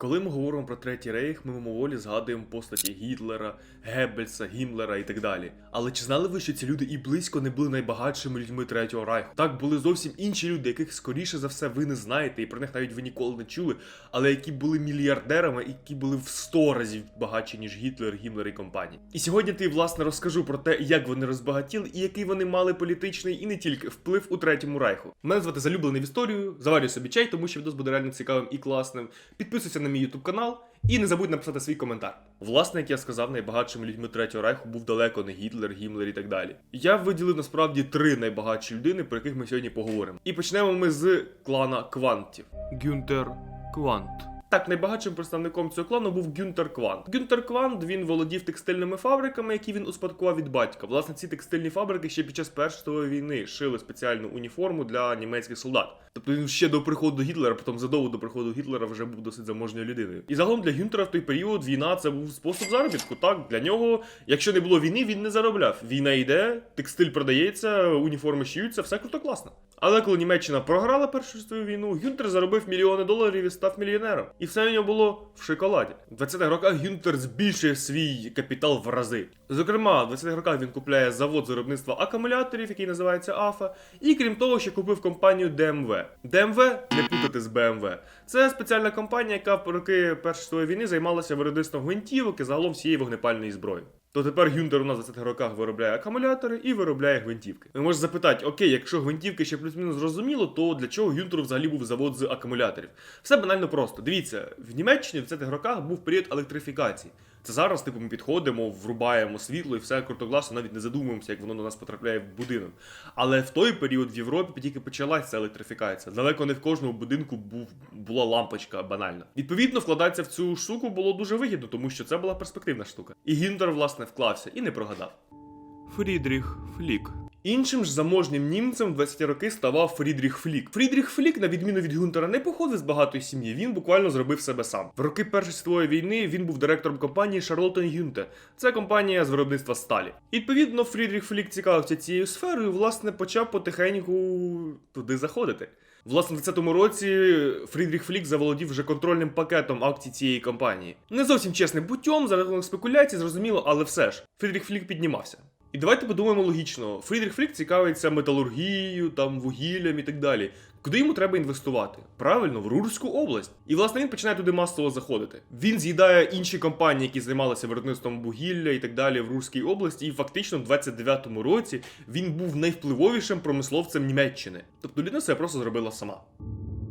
Коли ми говоримо про третій рейх, ми мимоволі згадуємо постаті Гітлера, Геббельса, Гімлера і так далі. Але чи знали ви, що ці люди і близько не були найбагатшими людьми третього райху? Так були зовсім інші люди, яких скоріше за все ви не знаєте, і про них навіть ви ніколи не чули, але які були мільярдерами, які були в 100 разів багатші, ніж Гітлер, Гімлер і компанії. І сьогодні ти власне розкажу про те, як вони розбагатіли і який вони мали політичний і не тільки вплив у третьому райху. Мене звати залюблений в історію. Заварюй собі чай, тому що відос буде реально цікавим і класним. Підписуйся на мій YouTube канал і не забудь написати свій коментар. Власне, як я сказав, найбагатшими людьми третього райху був далеко не Гітлер, Гімлер і так далі. Я виділив насправді три найбагатші людини, про яких ми сьогодні поговоримо. І почнемо ми з клана Квантів. Гюнтер Квант. Так, найбагатшим представником цього клану був Гюнтер Квант. Гюнтер Квант він володів текстильними фабриками, які він успадкував від батька. Власне, ці текстильні фабрики ще під час Першої світової війни шили спеціальну уніформу для німецьких солдат. Тобто він ще до приходу Гітлера, потім задовго до приходу Гітлера вже був досить заможною людиною. І загалом для Гюнтера в той період війна це був спосіб заробітку. Так, для нього, якщо не було війни, він не заробляв. Війна йде, текстиль продається, уніформи шиються, все круто класно. Але коли Німеччина програла Першу світову війну, Гюнтер заробив мільйони доларів і став мільйонером. І все у нього було в шоколаді. У 20-х роках Гюнтер збільшує свій капітал в рази. Зокрема, в 20-х роках він купляє завод з виробництва акумуляторів, який називається АФА, і крім того, ще купив компанію ДМВ. ДМВ не путати з БМВ. Це спеціальна компанія, яка в роки Першої світової війни займалася виробництвом гвинтівок і загалом всієї вогнепальної зброї. То тепер Гюнтер у нас в 20-х роках виробляє акумулятори і виробляє гвинтівки. Ви можете запитати, окей, якщо гвинтівки ще плюс-мінус зрозуміло, то для чого Гюнтеру взагалі був завод з акумуляторів? Все банально просто. Дивіться, в Німеччині в 20-х роках був період електрифікації. Це зараз, типу, ми підходимо, врубаємо світло і все крутогласно, навіть не задумуємося, як воно до нас потрапляє в будинок. Але в той період в Європі тільки почалася електрифікація. Далеко не в кожному будинку був, була лампочка банальна. Відповідно, вкладатися в цю штуку було дуже вигідно, тому що це була перспективна штука. І Гіндер, власне, вклався і не прогадав. Фрідріх Флік. Іншим ж заможнім німцем в 20-ті роки ставав Фрідріх Флік. Фрідріх Флік, на відміну від Гюнтера, не походив з багатої сім'ї, він буквально зробив себе сам. В роки Першої світової війни він був директором компанії Шарлотен Гюнте. Це компанія з виробництва сталі. Відповідно, Фрідріх Флік цікавився цією сферою, власне, почав потихеньку туди заходити. Власне, в 20-му році Фрідріх Флік заволодів вже контрольним пакетом акцій цієї компанії. Не зовсім чесним путем, за рахунок спекуляцій, зрозуміло, але все ж, Фрідріх Флік піднімався. І давайте подумаємо логічно. Фрідріх Флік цікавиться металургією, там вугіллям і так далі. Куди йому треба інвестувати? Правильно, в Рурську область. І власне він починає туди масово заходити. Він з'їдає інші компанії, які займалися виробництвом вугілля і так далі в Рурській області. І фактично в 29-му році він був найвпливовішим промисловцем Німеччини. Тобто людина це просто зробила сама.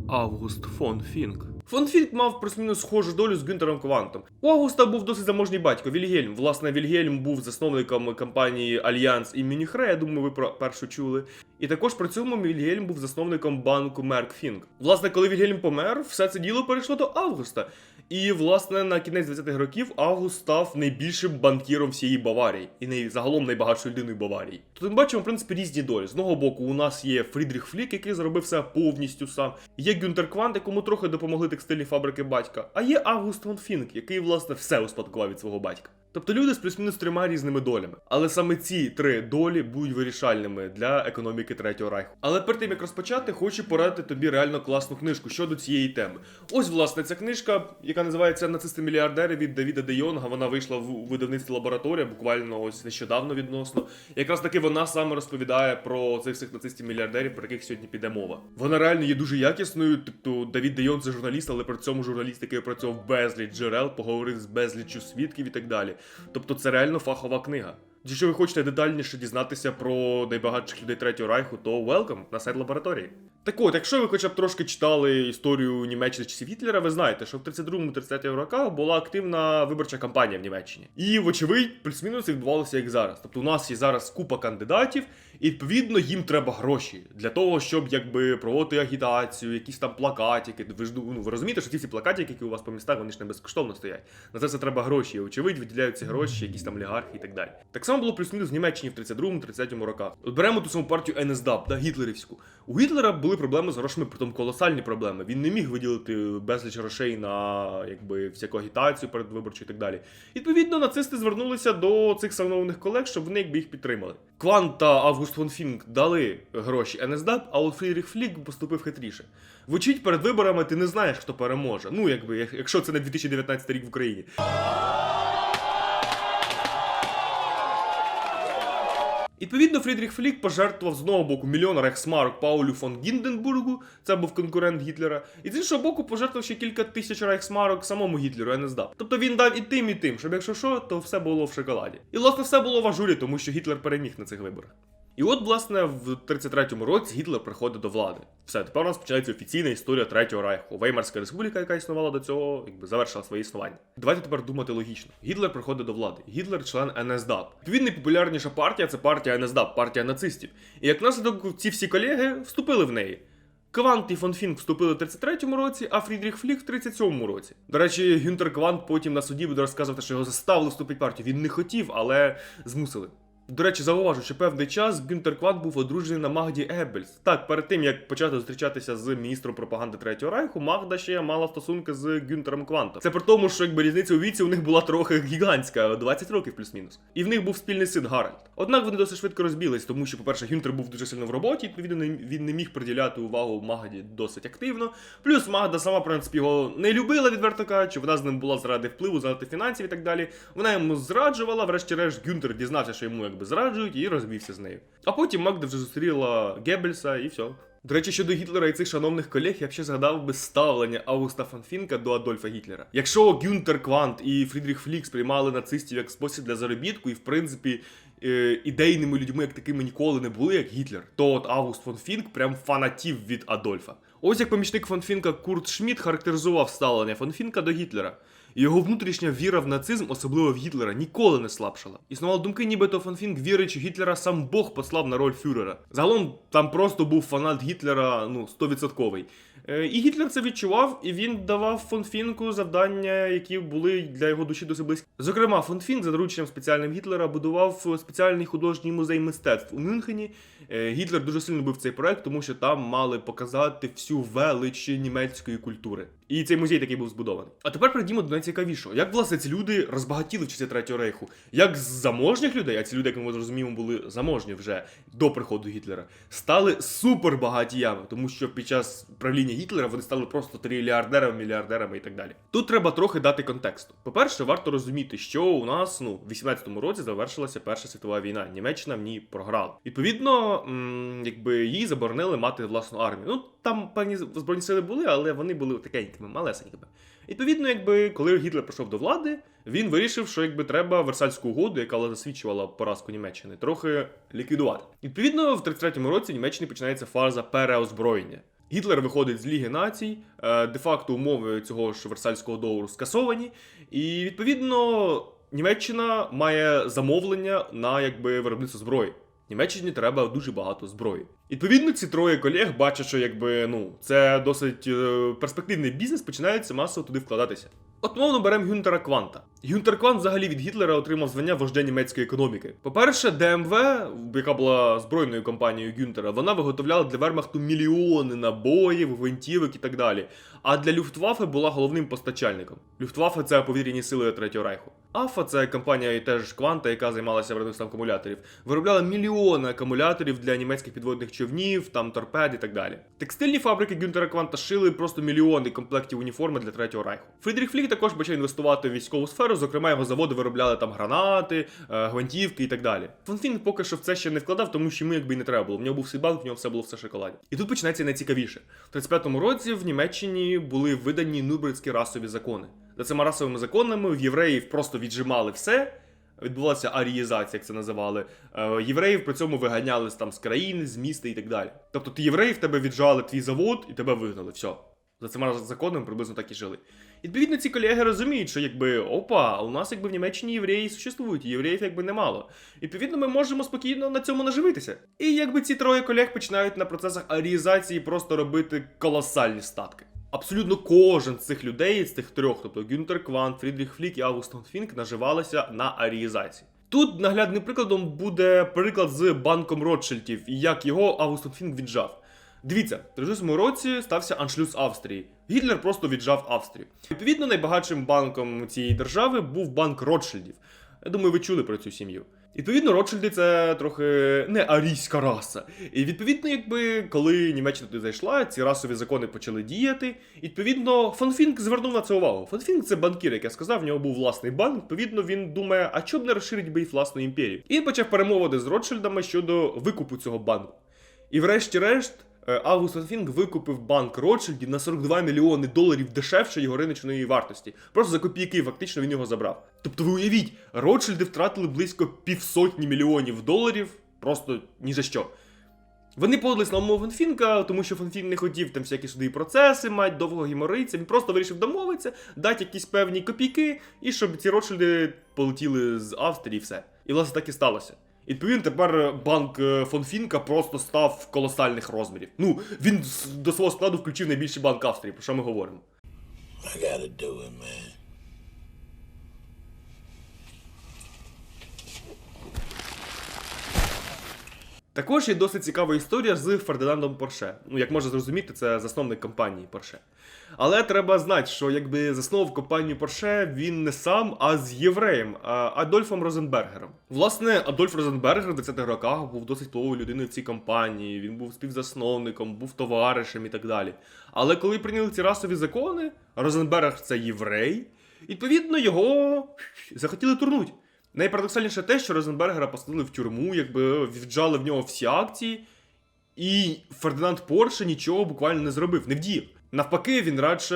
Август фон Фінк. Фон Фінк мав плюс-мінус схожу долю з Гюнтером Квантом. У Августа був досить заможній батько Вільгельм. Власне, Вільгельм був засновником компанії Альянс і Мюніхре, я думаю, ви про першу чули. І також при цьому Вільгельм був засновником банку Меркфінг. Власне, коли Вільгельм помер, все це діло перейшло до Августа. І, власне, на кінець 20-х років Август став найбільшим банкіром всієї Баварії і най... загалом найбагатшою людиною Баварії. Тут ми бачимо, в принципі, різні долі. З одного боку, у нас є Фрідріх Флік, який зробив все повністю сам. Є Гюнтер Квант, якому трохи допомогли текстильні фабрики батька. А є Август фон Фінк, який, власне, все успадкував від свого батька. Тобто люди з плюс-мінус трьома різними долями. Але саме ці три долі будуть вирішальними для економіки третього райху. Але перед тим як розпочати, хочу порадити тобі реально класну книжку щодо цієї теми. Ось, власне, ця книжка, яка називається Нацисти-мільярдери від Давіда Де Йонга. Вона вийшла в видавництві лабораторія, буквально ось нещодавно відносно. Якраз таки вона саме розповідає про цих всіх нацистів-мільярдерів, про яких сьогодні піде мова. Вона реально є дуже якісною. Тобто Давід Де Йон це журналіст, але при цьому журналіст, який опрацьовував безліч джерел, поговорив з безліччю свідків і так далі. Тобто це реально фахова книга. Якщо ви хочете детальніше дізнатися про найбагатших людей третього райху, то welcome на сайт лабораторії. Так от, якщо ви хоча б трошки читали історію Німеччини часів Гітлера, ви знаєте, що в 32-33 роках була активна виборча кампанія в Німеччині. І, вочевидь, плюс-мінус відбувалося як зараз. Тобто у нас є зараз купа кандидатів, і відповідно їм треба гроші для того, щоб якби проводити агітацію, якісь там плакатики. Ви ж ну, ви розумієте, що ці всі плакатики, які у вас по містах, вони ж не безкоштовно стоять. На це все треба гроші. І, очевидь, виділяють ці гроші, якісь там олігархи і так далі. Так само саме було плюс-мінус в Німеччині в 32-33 роках. От беремо ту саму партію НСДАП, да, гітлерівську. У Гітлера були проблеми з грошами, притом колосальні проблеми. Він не міг виділити безліч грошей на якби всяку агітацію передвиборчу і так далі. Відповідно, нацисти звернулися до цих шановних колег, щоб вони якби їх підтримали. Квант та Август фон Фінк дали гроші НСДАП, а от Фрідріх Флік поступив хитріше. Вочить перед виборами ти не знаєш, хто переможе. Ну, якби, якщо це не 2019 рік в Україні. Відповідно, Фрідріх Флік пожертвував з одного боку мільйон рейхсмарок Паулю фон Гінденбургу, це був конкурент Гітлера, і з іншого боку пожертвував ще кілька тисяч рейхсмарок самому Гітлеру, НСДАП. Тобто він дав і тим, і тим, щоб якщо що, то все було в шоколаді. І власне все було в ажурі, тому що Гітлер переміг на цих виборах. І от, власне, в 33-му році Гітлер приходить до влади. Все, тепер у нас починається офіційна історія Третього Райху. Веймарська республіка, яка існувала до цього, якби завершила своє існування. Давайте тепер думати логічно. Гітлер приходить до влади. Гітлер член НСДАП. Він найпопулярніша партія це партія НСДАП, партія нацистів. І як наслідок ці всі колеги вступили в неї. Квант і фон Фінк вступили в 33-му році, а Фрідріх Флік в 37-му році. До речі, Гюнтер Квант потім на суді буде розказувати, що його заставили вступити в партію. Він не хотів, але змусили. До речі, зауважу, що певний час Гюнтер Квант був одружений на Магді Еббельс. Так, перед тим як почати зустрічатися з міністром пропаганди Третього Райху, Магда ще мала стосунки з Гюнтером Квантом. Це при тому, що якби різниця у віці у них була трохи гігантська, 20 років плюс-мінус. І в них був спільний син Гаральд. Однак вони досить швидко розбілись, тому що, по-перше, Гюнтер був дуже сильно в роботі, відповідно, він не міг приділяти увагу Магді досить активно. Плюс Магда сама, в принципі, його не любила, відверто кажучи, вона з ним була заради впливу, заради фінансів і так далі. Вона йому зраджувала, врешті-решт Гюнтер дізнався, що йому якби зраджують, і розвівся з нею. А потім Магда вже зустріла Геббельса і все. До речі, щодо Гітлера і цих шановних колег, я б ще згадав би ставлення Аугуста фон Фінка до Адольфа Гітлера. Якщо Гюнтер Квант і Фрідріх Флік сприймали нацистів як спосіб для заробітку, і в принципі е, ідейними людьми як такими ніколи не були, як Гітлер, то от Август фон Фінк прям фанатів від Адольфа. Ось як помічник фанфінка Курт Шмідт характеризував ставлення Фанфінка до Гітлера. Його внутрішня віра в нацизм, особливо в Гітлера, ніколи не слабшала. Існували думки, нібито Фонфінк вірить, що Гітлера сам Бог послав на роль фюрера. Загалом там просто був фанат Гітлера, ну, 100%. Е, І Гітлер це відчував, і він давав фон Фінку завдання, які були для його душі досить близькі. Зокрема, фон Фінк за дорученням спеціальним Гітлера будував спеціальний художній музей мистецтв у Мюнхені. Е, Гітлер дуже сильно любив цей проект, тому що там мали показати всю велич німецької культури. І цей музей такий був збудований. А тепер перейдімо до найцікавішого. Як власне ці люди розбагатіли в часи Третього рейху? Як з заможних людей, а ці люди, як ми зрозуміємо, були заможні вже до приходу Гітлера, стали супербагатіями, тому що під час правління Гітлера вони стали просто трильярдерами, мільярдерами і так далі. Тут треба трохи дати контексту. По-перше, варто розуміти, що у нас ну в 18-му році завершилася Перша світова війна. Німеччина в ній програла. Відповідно, м, якби їй заборонили мати власну армію. Ну там певні збройні сили були, але вони були такенькими, малесенькими. Відповідно, якби коли Гітлер прийшов до влади, він вирішив, що якби треба Версальську угоду, яка засвідчувала поразку Німеччини, трохи ліквідувати. Відповідно, в 33-му році в Німеччині починається фаза переозброєння. Гітлер виходить з Ліги націй, е, де-факто умови цього ж Версальського договору скасовані, і відповідно Німеччина має замовлення на якби виробництво зброї. Німеччині треба дуже багато зброї. Відповідно, ці троє колег бачать, що якби ну це досить е, перспективний бізнес, починаються масово туди вкладатися. От мовно беремо Гюнтера Кванта. Гюнтер Квант взагалі від Гітлера отримав звання вождя німецької економіки. По-перше, ДМВ, яка була збройною компанією Гюнтера, вона виготовляла для Вермахту мільйони набоїв, гвинтівок і так далі. А для Люфтваффе була головним постачальником. Люфтваффе це повірені сили Третього Райху. АФА це компанія теж Кванта, яка займалася виробництвом акумуляторів. Виробляла мільйони акумуляторів для німецьких підводних човнів, там торпед і так далі. Текстильні фабрики Гюнтера Кванта шили просто мільйони комплектів уніформи для Третього Райху. Фрідріх Флік також почав інвестувати в військову сферу, зокрема його заводи виробляли там гранати, е, гвинтівки і так далі. Фон Фінк поки що в це ще не вкладав, тому що йому якби й не треба було. В нього був свій банк, в нього все було все шоколаді. І тут починається найцікавіше. В 35-му році в Німеччині були видані нюрнберзькі расові закони. За цими расовими законами в євреїв просто віджимали все. Відбулася арієзація, як це називали. Е, євреїв при цьому виганяли там з країни, з міста і так далі. Тобто ти євреїв тебе віджали твій завод і тебе вигнали. Все. За цими законами приблизно так і жили. Відповідно, ці колеги розуміють, що якби опа, у нас якби в Німеччині євреї существують, і євреїв якби немало. Відповідно, ми можемо спокійно на цьому наживитися. І якби ці троє колег починають на процесах арієзації просто робити колосальні статки. Абсолютно кожен з цих людей, з тих трьох, тобто Гюнтер Квант, Фрідріх Флік і Августон Фінк, наживалися на арієзації. Тут наглядним прикладом буде приклад з банком Ротшильдів і як його Августон Фінк віджав. Дивіться, в 38 році стався аншлюз Австрії. Гітлер просто віджав Австрію. Відповідно, найбагатшим банком цієї держави був банк Ротшильдів. Я думаю, ви чули про цю сім'ю. Відповідно, Ротшильди це трохи не арійська раса. І відповідно, якби коли Німеччина туди зайшла, ці расові закони почали діяти. Відповідно, фон Фінк звернув на це увагу. Фон Фінк це банкір, як я сказав, в нього був власний банк. Відповідно, він думає, а чоб не розширить би їх власну імперію. І він почав перемовити з Ротшильдами щодо викупу цього банку. І врешті-решт. Е, Август фон викупив банк Ротшильдів на 42 мільйони доларів дешевше його риночної вартості. Просто за копійки фактично він його забрав. Тобто ви уявіть, Ротшильди втратили близько півсотні мільйонів доларів просто ні за що. Вони подались на умови Фінка, тому що Фонфін не хотів там всякі судові процеси мати, довго гімориться. Він просто вирішив домовитися, дати якісь певні копійки, і щоб ці Ротшильди полетіли з Австрії і все. І власне так і сталося. Відповідно тепер банк Фонфінка просто став колосальних розмірів. Ну, він до свого складу включив найбільший банк Австрії, про що ми говоримо. I gotta do it, man. Також є досить цікава історія з Фердинандом Порше. Ну, як можна зрозуміти, це засновник компанії Порше. Але треба знати, що якби заснував компанію Порше він не сам, а з євреєм Адольфом Розенбергером. Власне, Адольф Розенбергер в 20-х роках був досить впливовою людиною в цій компанії. Він був співзасновником, був товаришем і так далі. Але коли прийняли ці расові закони, Розенберг це єврей, відповідно його захотіли турнуть. Найпарадоксальніше те, що Розенбергера посадили в тюрму, якби віджали в нього всі акції, і Фердинанд Порше нічого буквально не зробив, не вдіяв. Навпаки, він радше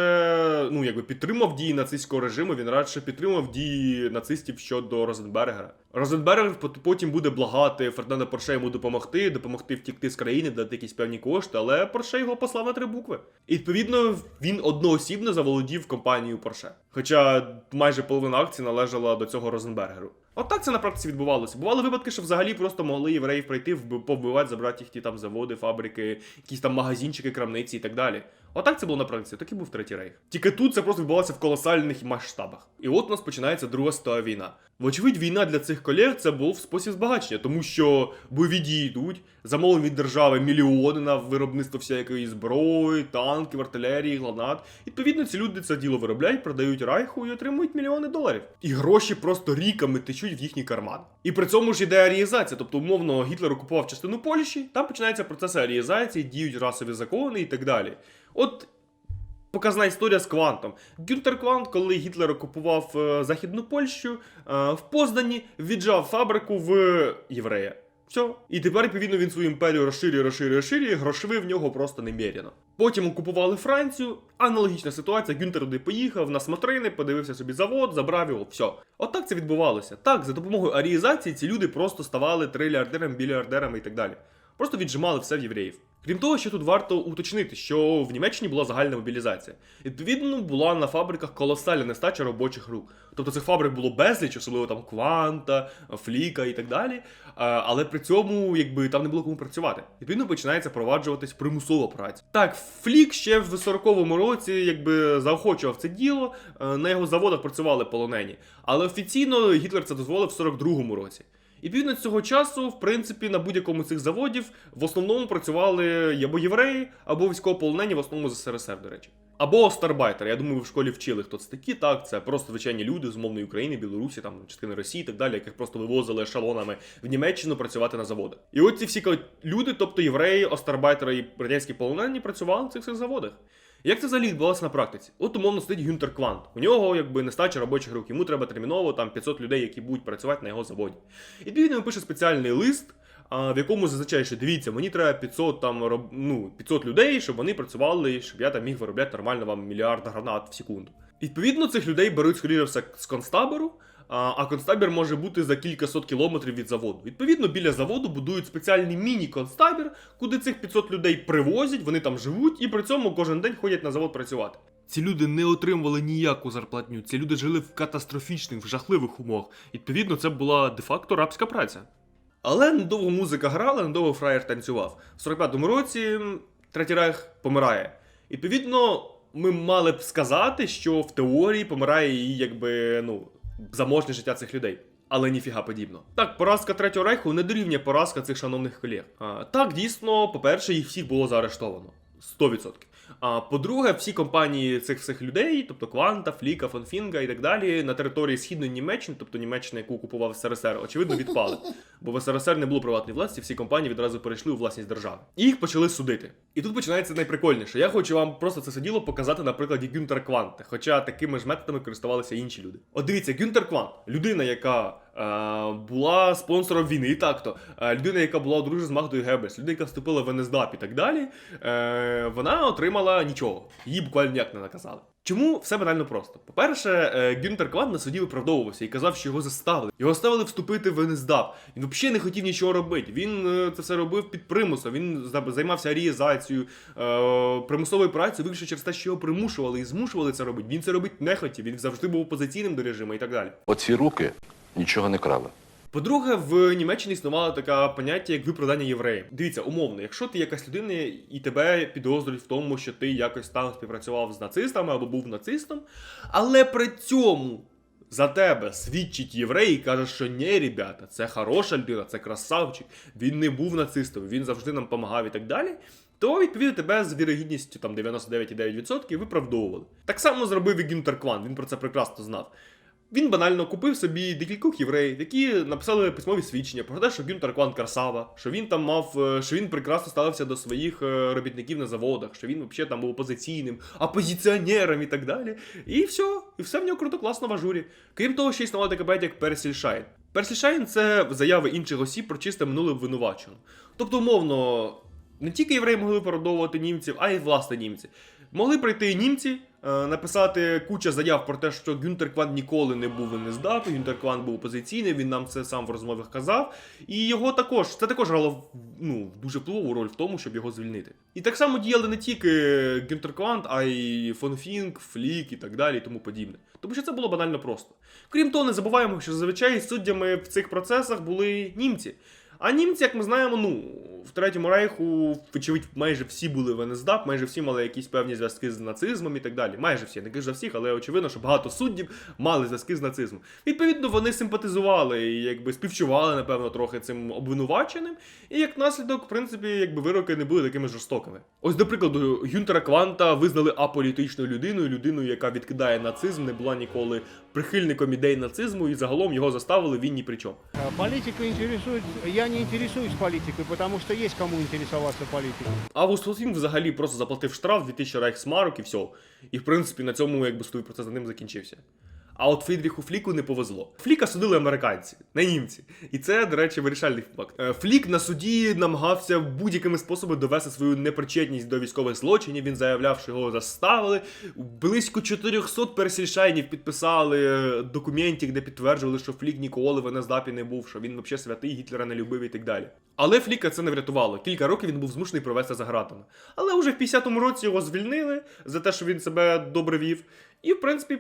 ну, якби підтримав дії нацистського режиму, він радше підтримав дії нацистів щодо Розенбергера. Розенбергер потім буде благати Фердинанда Порше йому допомогти, допомогти втікти з країни, дати якісь певні кошти, але Порше його послав на три букви. І відповідно він одноосібно заволодів компанією Порше. Хоча майже половина акцій належала до цього Розенбергеру. От так це на практиці відбувалося. Бували випадки, що взагалі просто могли євреїв прийти, вб- повбивати, забрати їхні там заводи, фабрики, якісь там магазинчики, крамниці і так далі. Отак це було на практиці, такий був третій рейх. Тільки тут це просто відбувалося в колосальних масштабах. І от у нас починається Друга світова війна. Вочевидь, війна для цих колег це був спосіб збагачення, тому що бойові дії йдуть, замовлені від держави мільйони на виробництво всякої зброї, танків, артилерії, гранат. Відповідно, ці люди це діло виробляють, продають райху і отримують мільйони доларів. І гроші просто ріками течуть в їхній карман. І при цьому ж іде арієзація, тобто, умовно, Гітлер окупував частину Польщі, там починається процес арієзації, діють расові закони і так далі. От Показна історія з Квантом. Гюнтер Квант, коли Гітлер окупував е, Західну Польщу, е, в Познані віджав фабрику в єврея. Все. І тепер, відповідно, він свою імперію розширює, розширює, розширює, грошви в нього просто немерено. Потім окупували Францію, аналогічна ситуація. Гюнтер туди поїхав на смотрини, подивився собі завод, забрав його, все. Отак це відбувалося. Так, за допомогою арієзації ці люди просто ставали триліардерами, біліардерами і так далі. Просто віджимали все в євреїв. Крім того, ще тут варто уточнити, що в Німеччині була загальна мобілізація. Відповідно, була на фабриках колосальна нестача робочих рук. Тобто цих фабрик було безліч, особливо там Кванта, Фліка і так далі. Але при цьому, якби там не було кому працювати. Відповідно, починається проваджуватись примусова праця. Так, Флік ще в 40-му році якби заохочував це діло. е, На його заводах працювали полонені. Але офіційно Гітлер це дозволив в 42-му році. І відповідно цього часу, в принципі, на будь-якому з цих заводів в основному працювали або євреї, або військовополонені, в основному з СРСР, до речі. Або остарбайтери. Я думаю, ви в школі вчили, хто це такі. Так, це просто звичайні люди з умовної України, Білорусі, там частини Росії і так далі, яких просто вивозили ешелонами в Німеччину працювати на заводах. І от ці всі люди, тобто євреї, остарбайтери і радянські полонені, працювали на цих всіх заводах. Як це взагалі відбувалося на практиці? От умовно стоїть Гюнтер Квант. У нього якби нестача робочих рук. Йому треба терміново там 500 людей, які будуть працювати на його заводі. І він пише спеціальний лист, в якому зазначає, що дивіться, мені треба 500 там роб... ну, 500 людей, щоб вони працювали, щоб я там міг виробляти нормально вам мільярд гранат в секунду. Відповідно, цих людей беруть скоріше все з концтабору. А концтабір може бути за кількасот кілометрів від заводу. Відповідно, біля заводу будують спеціальний міні-концтабір, куди цих 500 людей привозять, вони там живуть і при цьому кожен день ходять на завод працювати. Ці люди не отримували ніяку зарплатню. Ці люди жили в катастрофічних, в жахливих умовах. Відповідно, це була де-факто рабська праця. Але недовго музика грала, недовго фраєр танцював. В 45-му році Третій Райх помирає. Відповідно, ми мали б сказати, що в теорії помирає і якби ну заможне життя цих людей. Але ніфіга подібно. Так, поразка Третього рейху не дорівнює поразка цих шановних колег. А, так, дійсно, по-перше, їх всіх було заарештовано. 100%. А по-друге, всі компанії цих всіх людей, тобто Кванта, Фліка, Фонфінга і так далі, на території східної Німеччини, тобто Німеччина, яку окупував СРСР, очевидно, відпали. Бо в СРСР не було приватної власності, всі компанії відразу перейшли у власність держави. І їх почали судити. І тут починається найприкольніше. Я хочу вам просто це все діло показати на прикладі Гюнтер Кванта, хоча такими ж методами користувалися інші люди. От дивіться, Гюнтер Квант, людина, яка е, була спонсором війни, так то е, людина, яка була одружена з Магдою Геббельс, людина, яка вступила в НСДАП і так далі, е, вона отримала нічого. Її буквально ніяк не наказали. Чому все банально просто? По-перше, е, Гюнтер Квант на суді виправдовувався і казав, що його заставили. Його ставили вступити в НСДАП. Він взагалі не хотів нічого робити. Він е, це все робив під примусом. Він займався арієзацією, е, примусовою працею, виключно через те, що його примушували і змушували це робити. Він це робити не хотів. Він завжди був опозиційним до режиму і так далі. Оці руки нічого не крали. По-друге, в Німеччині існувало таке поняття як виправдання євреїв. Дивіться, умовно, якщо ти якась людина і тебе підозрюють в тому, що ти якось там співпрацював з нацистами або був нацистом, але при цьому за тебе свідчить єврей і каже, що ні, ребята, це хороша людина, це красавчик, він не був нацистом, він завжди нам допомагав і так далі. То відповідно тебе з вірогідністю там 99,9% виправдовували. Так само зробив і Гюнтер Кван, він про це прекрасно знав. Він банально купив собі декількох євреїв, які написали письмові свідчення про те, що Гюнтер Кван красава, що він там мав, е, що він прекрасно ставився до своїх е, робітників на заводах, що він взагалі там був опозиційним, опозиціонером і так далі. І все, і все в нього круто, класно в ажурі. Крім того, ще існувала така як Персільшайн. Персільшайн це заяви інших осіб про чисте минуле обвинувачено. Тобто, умовно, не тільки євреї могли виправдовувати німців, а й власне німці. Могли прийти німці, написати куча заяв про те, що Гюнтер Кван ніколи не був не здав, Гюнтер Кван був опозиційний, він нам це сам в розмовах казав. І його також, це також грало ну, дуже впливову роль в тому, щоб його звільнити. І так само діяли не тільки Гюнтер Квант, а й фон Фінк, Флік і так далі, і тому подібне. Тому що це було банально просто. Крім того, не забуваємо, що зазвичай суддями в цих процесах були німці. А німці, як ми знаємо, ну в третьому рейху, вочевидь, майже всі були в НСДАП, майже всі мали якісь певні зв'язки з нацизмом і так далі. Майже всі, не кажу за всіх, але очевидно, що багато суддів мали зв'язки з нацизмом. Відповідно, вони симпатизували і якби співчували, напевно, трохи цим обвинуваченим. І як наслідок, в принципі, якби вироки не були такими жорстокими. Ось, до прикладу, Гюнтера Кванта визнали аполітичною людиною, людиною, яка відкидає нацизм, не була ніколи прихильником ідей нацизму, і загалом його заставили він ні при чому. політику. Политика. Я не інтересуюсь політикою, тому що є кому інтересуватися політикою. А Вустфолфінг взагалі просто заплатив штраф 2000 рейхсмарок і все. І в принципі на цьому якби судовий процес за ним закінчився. А от Фрідріху Фліку не повезло. Фліка судили американці, не німці. І це, до речі, вирішальний факт. Е, Флік на суді намагався будь-якими способами довести свою непричетність до військових злочинів. Він заявляв, що його заставили. Близько 400 пересільшайнів підписали е, документів, де підтверджували, що Флік ніколи в НСДАПі не був, що він взагалі святий, Гітлера не любив і так далі. Але Фліка це не врятувало. Кілька років він був змушений провести за гратами. Але вже в 50-му році його звільнили за те, що він себе добре вів. І, в принципі,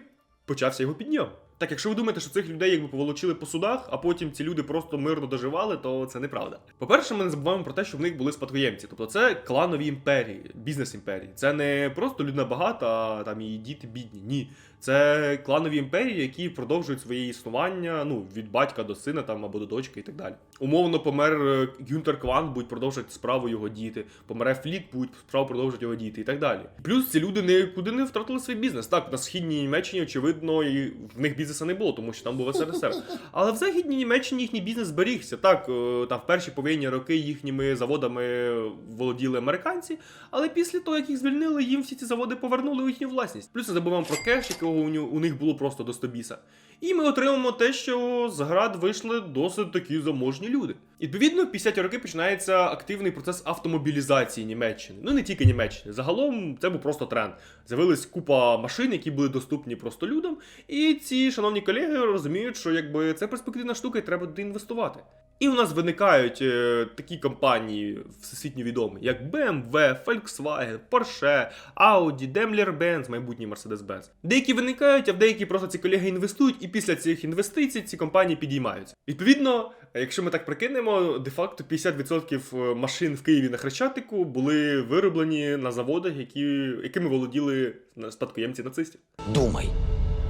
почався його підйом. Так, якщо ви думаєте, що цих людей якби поволочили по судах, а потім ці люди просто мирно доживали, то це неправда. По-перше, ми не забуваємо про те, що в них були спадкоємці, тобто це кланові імперії, бізнес імперії. Це не просто людина багата, а там її діти бідні. Ні. Це кланові імперії, які продовжують своє існування ну, від батька до сина там або до дочки і так далі. Умовно помер е, Гюнтер Кван, будуть продовжувати справу його діти. Помере Флік, будуть справу продовжувати його діти і так далі. Плюс ці люди нікуди не втратили свій бізнес. Так, на східній Німеччині, очевидно, і в них бізнесу не було, тому що там був СРСР. Але в західній Німеччині їхній бізнес зберігся. Так, е, там в перші повоєнні роки їхніми заводами володіли американці, але після того, як їх звільнили, їм всі ці заводи повернули у їхню власність. Плюс не забуваємо про кеш, якого у, ню- у них було просто до стобіса. І ми отримаємо те, що з град вийшли досить такі заможні люди. Відповідно, в 50-ті роки починається активний процес автомобілізації Німеччини. Ну не тільки Німеччини. Загалом це був просто тренд. З'явилась купа машин, які були доступні просто людям. І ці шановні колеги розуміють, що якби це перспективна штука, і треба туди інвестувати. І у нас виникають е, такі компанії всесвітньо відомі, як BMW, Volkswagen, Porsche, Audi, Daimler-Benz, майбутній Mercedes-Benz. Деякі виникають, а в деякі просто ці колеги інвестують, і після цих інвестицій ці компанії підіймаються. Відповідно, якщо ми так прикинемо, де-факто 50% машин в Києві на Хрещатику були вироблені на заводах, які, якими володіли спадкоємці нацистів. Думай,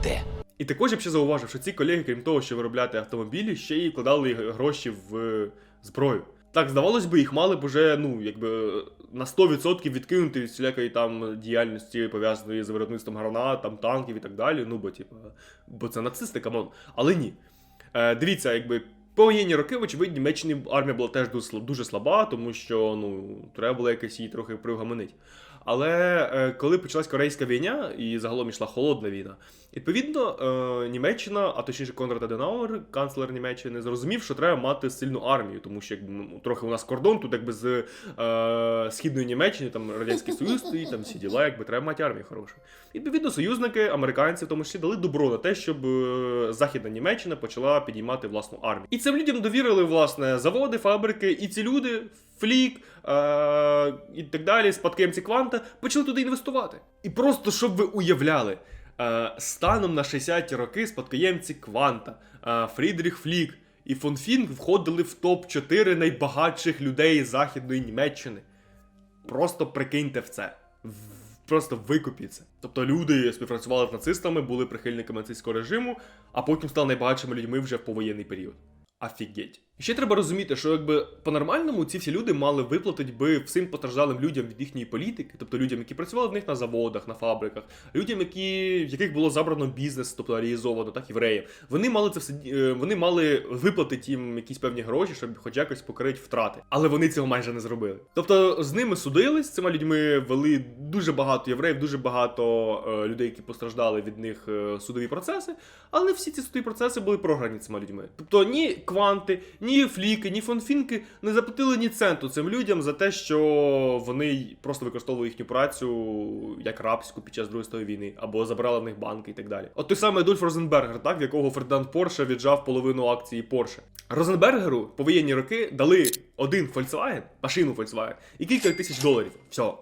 де? І також я б ще зауважив, що ці колеги, крім того, що виробляти автомобілі, ще й вкладали гроші в е, зброю. Так, здавалось би, їх мали б уже, ну, якби на 100% відкинути від всілякої там діяльності, пов'язаної з виробництвом гранат, там танків і так далі. Ну, бо, типу, бо це нацисти, камон. Але ні. Е, дивіться, якби по воєнні роки, вочевидь, Німеччині армія була теж дуже слаба, тому що ну, треба було якось її трохи привгамонити. Але е, коли почалась Корейська війна і загалом йшла холодна війна, відповідно, е, Німеччина, а точніше Конрад Аденауер, канцлер Німеччини, зрозумів, що треба мати сильну армію, тому що якби, ну, трохи у нас кордон, тут якби з е, східної Німеччини, там Радянський Союз стоїть, там всі діла, якби треба мати армію хорошу. Відповідно, союзники, американці, в тому числі дали добро на те, щоб Західна Німеччина почала підіймати власну армію. І цим людям довірили власне заводи, фабрики, і ці люди, флік і так далі, спадкоємці кванта, почали туди інвестувати. І просто щоб ви уявляли, е- станом на 60-ті роки спадкоємці кванта, е- Фрідріх Флік і фон Фінк входили в топ-4 найбагатших людей Західної Німеччини. Просто прикиньте в це. Просто викупіться. Тобто люди співпрацювали з нацистами, були прихильниками нацистського режиму, а потім стали найбагатшими людьми вже в повоєнний період. Офігеть. Ще треба розуміти, що якби по-нормальному ці всі люди мали виплатити би всім постраждалим людям від їхньої політики, тобто людям, які працювали в них на заводах, на фабриках, людям, які, в яких було забрано бізнес, тобто реалізовано, так, євреям. Вони мали це все е, вони мали виплатити їм якісь певні гроші, щоб хоч якось покрити втрати. Але вони цього майже не зробили. Тобто з ними судились, цими людьми вели дуже багато євреїв, дуже багато е, людей, які постраждали від них е, судові процеси. Але всі ці судові процеси були програні цими людьми. Тобто ні кванти, ні фліки, ні фонфінки не заплатили ні центу цим людям за те, що вони просто використовували їхню працю як рабську під час Другої світової війни, або забрали в них банки і так далі. От той самий Адольф Розенбергер, так, в якого Фердинанд Порше віджав половину акції Порше. Розенбергеру по воєнні роки дали один Volkswagen, машину Volkswagen, і кілька тисяч доларів. Все.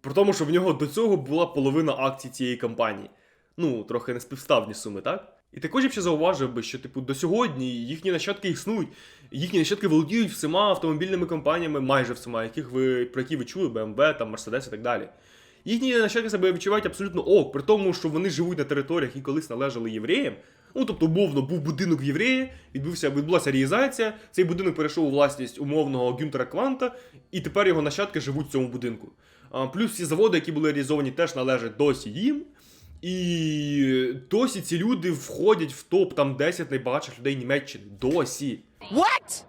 При тому, що в нього до цього була половина акцій цієї компанії. Ну, трохи неспівставні суми, так? І також я б ще зауважив би, що типу до сьогодні їхні нащадки існують, їхні нащадки володіють всіма автомобільними компаніями, майже всіма, яких ви про які ви чули, BMW, там Mercedes і так далі. Їхні нащадки себе відчувають абсолютно ок, при тому, що вони живуть на територіях, які колись належали євреям. Ну, тобто, умовно, був будинок в євреї, відбувся, відбулася реалізація, цей будинок перейшов у власність умовного Гюнтера Кванта, і тепер його нащадки живуть в цьому будинку. А, плюс всі заводи, які були реалізовані, теж належать досі їм. І досі ці люди входять в топ там 10 найбагатших людей Німеччини. Досі. What?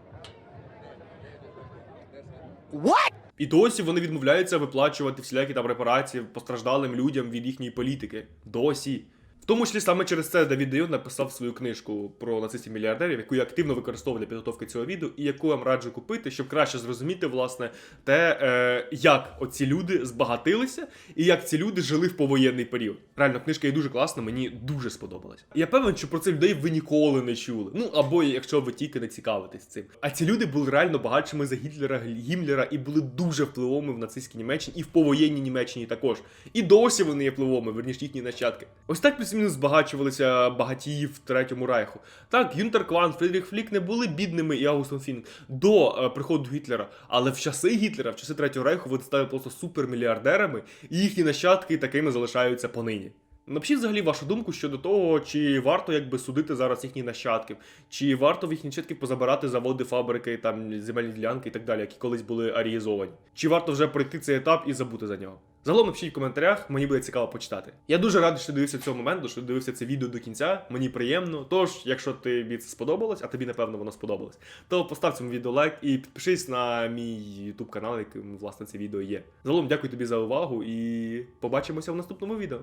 What? І досі вони відмовляються виплачувати всілякі там репарації постраждалим людям від їхньої політики. Досі. В тому числі саме через це Давід Дейон написав свою книжку про нацистів мільярдерів, яку я активно використовую для підготовки цього відео, і яку вам раджу купити, щоб краще зрозуміти, власне, те, е, як оці люди збагатилися і як ці люди жили в повоєнний період. Реально, книжка є дуже класна, мені дуже сподобалась. Я певен, що про цих людей ви ніколи не чули. Ну або якщо ви тільки не цікавитесь цим. А ці люди були реально багатшими за Гітлера, Гімлера і були дуже впливовими в нацистській Німеччині і в повоєнній Німеччині також. І досі вони є впливовими, верніш їхні нащадки. Ось так плюс-мінус збагачувалися багатії в третьому райху. Так, Юнтер Кван, Фрідріх Флік не були бідними і Аугустон Фінк до е, приходу Гітлера. Але в часи Гітлера, в часи третього райху, вони стали просто супермільярдерами, і їхні нащадки такими залишаються понині. Напишіть взагалі вашу думку щодо того, чи варто якби судити зараз їхніх нащадків, чи варто в їхні нащадків позабирати заводи, фабрики, там земельні ділянки і так далі, які колись були арієзовані. Чи варто вже пройти цей етап і забути за нього? Загалом напишіть в коментарях, мені буде цікаво почитати. Я дуже радий, що дивився цього моменту, що дивився це відео до кінця. Мені приємно. Тож, якщо тобі це сподобалось, а тобі напевно воно сподобалось, то постав цьому відео лайк і підпишись на мій YouTube канал, яким власне це відео є. Загалом дякую тобі за увагу і побачимося в наступному відео.